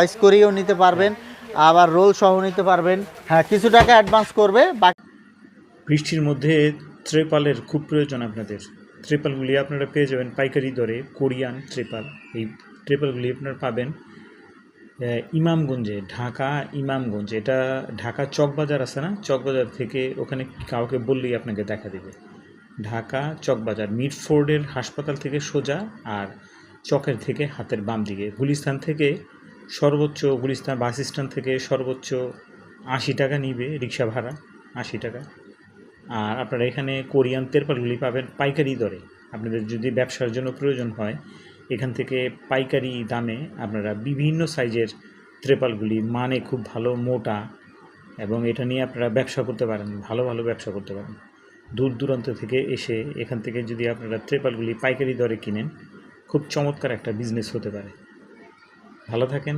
Size করিয়েও নিতে পারবেন, আবার রোল সহ নিতে পারবেন। হ্যাঁ কিছু টাকা অ্যাডভান্স করবে বৃষ্টির মধ্যে ত্রেপালের খুব প্রয়োজন আপনাদের। ত্রেপালগুলি আপনারা পেয়ে যাবেন পাইকারি দরে, কোরিয়ান ত্রেপাল। এই ত্রেপালগুলি আপনারা পাবেন ইমামগঞ্জে, ঢাকা ইমামগঞ্জ। এটা ঢাকা চকবাজার আছে না? চকবাজার থেকে ওখানে কাউকে বললেই আপনাকে দেখা দেবে। ঢাকা চকবাজার মিডফোর্ডের হাসপাতাল থেকে সোজা আর চকের থেকে হাতের বাম দিকে। গুলিস্তান থেকে সর্বোচ্চ গুলিস্তান বাস স্ট্যান্ড থেকে সর্বোচ্চ আশি টাকা নিবে রিক্সা ভাড়া, আশি টাকা। আর আপনারা এখানে কোরিয়ান তেরপালগুলি পাবেন পাইকারি দরে। আপনাদের যদি ব্যবসার জন্য প্রয়োজন হয়, এখান থেকে পাইকারি দামে আপনারা বিভিন্ন সাইজের ত্রেপালগুলি মানে খুব ভালো, মোটা, এবং এটা নিয়ে আপনারা ব্যবসা করতে পারেন, ভালো ভালো ব্যবসা করতে পারেন। দূর দূরান্ত থেকে এসে এখান থেকে যদি আপনারা ত্রেপালগুলি পাইকারি দরে কিনেন, খুব চমৎকার একটা বিজনেস হতে পারে। ভালো থাকেন।